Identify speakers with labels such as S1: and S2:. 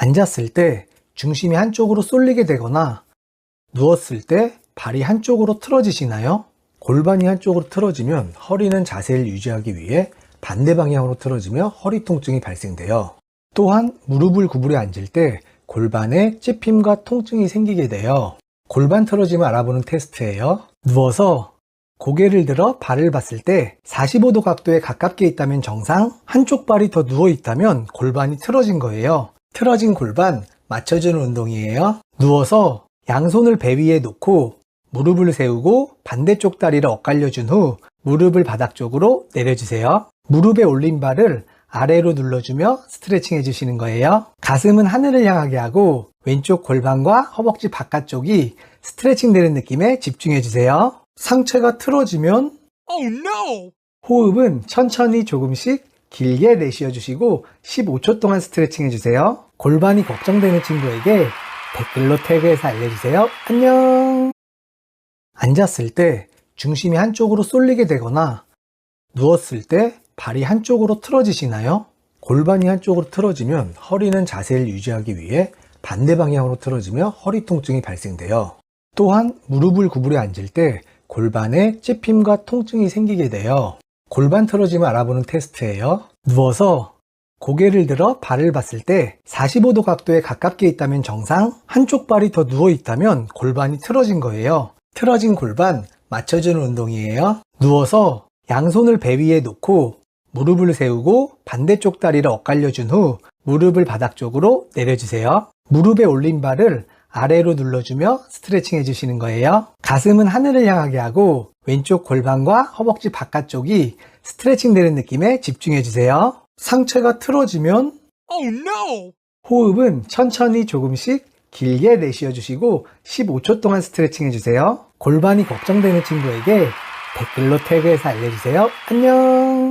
S1: 앉았을 때 중심이 한쪽으로 쏠리게 되거나 누웠을 때 발이 한쪽으로 틀어지시나요? 골반이 한쪽으로 틀어지면 허리는 자세를 유지하기 위해 반대 방향으로 틀어지며 허리 통증이 발생돼요. 또한 무릎을 구부려 앉을 때 골반에 찝힘과 통증이 생기게 돼요. 골반 틀어짐을 알아보는 테스트예요. 누워서 고개를 들어 발을 봤을 때 45도 각도에 가깝게 있다면 정상, 한쪽 발이 더 누워 있다면 골반이 틀어진 거예요. 틀어진 골반 맞춰주는 운동이에요. 누워서 양손을 배 위에 놓고 무릎을 세우고 반대쪽 다리를 엇갈려준 후 무릎을 바닥 쪽으로 내려주세요. 무릎에 올린 발을 아래로 눌러주며 스트레칭 해주시는 거예요. 가슴은 하늘을 향하게 하고 왼쪽 골반과 허벅지 바깥쪽이 스트레칭 되는 느낌에 집중해주세요. 상체가 틀어지면
S2: Oh no!
S1: 호흡은 천천히 조금씩 길게 내쉬어 주시고 15초 동안 스트레칭 해주세요. 골반이 걱정되는 친구에게 댓글로 태그해서 알려주세요. 안녕! 앉았을 때 중심이 한쪽으로 쏠리게 되거나 누웠을 때 발이 한쪽으로 틀어지시나요? 골반이 한쪽으로 틀어지면 허리는 자세를 유지하기 위해 반대 방향으로 틀어지며 허리 통증이 발생돼요. 또한 무릎을 구부려 앉을 때 골반에 찝힘과 통증이 생기게 돼요. 골반 틀어짐을 알아보는 테스트예요. 누워서 고개를 들어 발을 봤을 때 45도 각도에 가깝게 있다면 정상, 한쪽 발이 더 누워 있다면 골반이 틀어진 거예요. 틀어진 골반 맞춰주는 운동이에요. 누워서 양손을 배 위에 놓고 무릎을 세우고 반대쪽 다리를 엇갈려준 후 무릎을 바닥 쪽으로 내려주세요. 무릎에 올린 발을 아래로 눌러주며 스트레칭 해주시는 거예요. 가슴은 하늘을 향하게 하고 왼쪽 골반과 허벅지 바깥쪽이 스트레칭 되는 느낌에 집중해 주세요. 상체가 틀어지면
S2: Oh no!
S1: 호흡은 천천히 조금씩 길게 내쉬어 주시고 15초 동안 스트레칭 해주세요. 골반이 걱정되는 친구에게 댓글로 태그해서 알려주세요. 안녕!